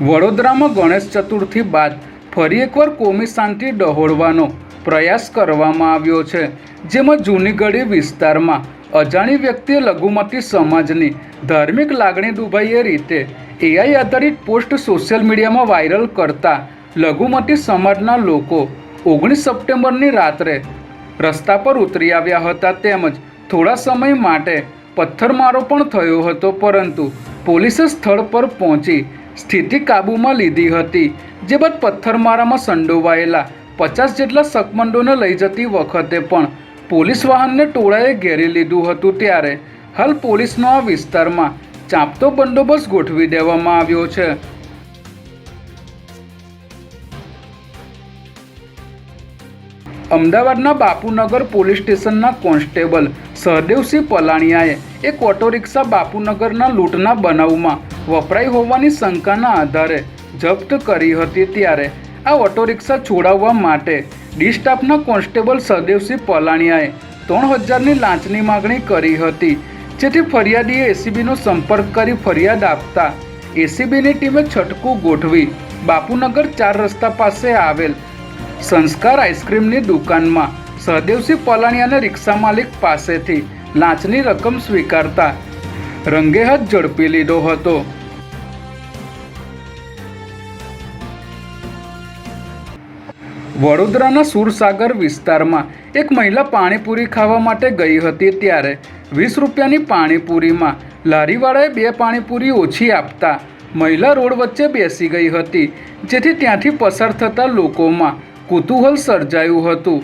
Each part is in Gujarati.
વડોદરામાં ગણેશ ચતુર્થી બાદ ફરી એકવાર કોમી શાંતિ ડહોળવાનો પ્રયાસ કરવામાં આવ્યો છે, જેમાં જૂનીગઢી વિસ્તારમાં અજાણી વ્યક્તિએ લઘુમતી સમાજની ધાર્મિક લાગણી દુભાઈએ રીતે એઆઈ આધારિત પોસ્ટ સોશિયલ મીડિયામાં વાયરલ કરતા લઘુમતી સમાજના લોકો ઓગણીસ સપ્ટેમ્બરની રાત્રે રસ્તા પર ઉતરી આવ્યા હતા તેમજ થોડા સમય માટે પથ્થરમારો પણ થયો હતો, પરંતુ પોલીસે સ્થળ પર પહોંચી સ્થિતિ કાબૂમાં લીધી હતી. જે બાદ પથ્થરમારામાં સંડોવાયેલા પચાસ જેટલા સકમંડોને લઈ જતી વખતે પણ પોલીસ વાહનને ટોળાએ ઘેરી લીધું હતું ત્યારે હાલ પોલીસનો આ વિસ્તારમાં ચાંપતો બંદોબસ્ત ગોઠવી દેવામાં આવ્યો છે. અમદાવાદના બાપુનગર પોલીસ સ્ટેશનના કોન્સ્ટેબલ સહદેવસિંહ પલાણિયાએ એક ઓટો રિક્ષા બાપુનગરના લૂંટના બનાવમાં વપરાઈ હોવાની શંકાના આધારે જપ્ત કરી હતી ત્યારે આ ઓટો રિક્ષા છોડાવવા માટે ડિસ્ટાફના કોન્સ્ટેબલ સદેવસિંહ પલાણિયાએ ત્રણ હજારની લાંચની માગણી કરી હતી, જેથી ફરિયાદીએ એસીબીનો સંપર્ક કરી ફરિયાદ આપતા એસીબીની ટીમે છટકું ગોઠવી બાપુનગર ચાર રસ્તા પાસે આવેલ સંસ્કાર આઈસ્ક્રીમની દુકાનમાં સહદેવસિંહ પલાણિયાને રિક્ષા માલિક પાસેથી લાંચની રકમ સ્વીકારતા રંગેહાથ ઝડપી લીધો હતો. વડોદરાના સુરસાગર વિસ્તારમાં એક મહિલા પાણીપુરી ખાવા માટે ગઈ હતી ત્યારે વીસ રૂપિયાની પાણીપુરીમાં લારીવાળાએ બે પાણીપુરી ઓછી આપતા મહિલા રોડ વચ્ચે બેસી ગઈ હતી, જેથી ત્યાંથી પસાર થતા લોકોમાં કુતૂહલ સર્જાયું હતું.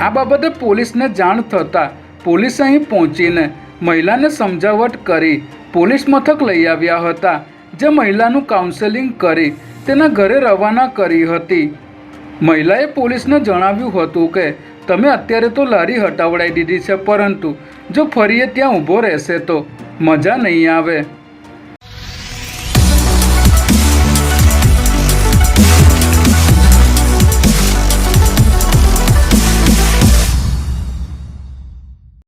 આ બાબતે પોલીસને જાણ થતાં પોલીસ અહીં પહોંચીને મહિલાને સમજાવટ કરી પોલીસ મથક લઈ આવ્યા હતા, જે મહિલાનું કાઉન્સેલિંગ કરી તેના ઘરે રવાના કરી હતી. મહિલાએ પોલીસને જણાવ્યું હતું કે, તમે અત્યારે તો લારી હટાવડાવી દીધી છે, પરંતુ જો ફરીએ ત્યાં ઊભો રહેશે તો મજા નહીં આવે.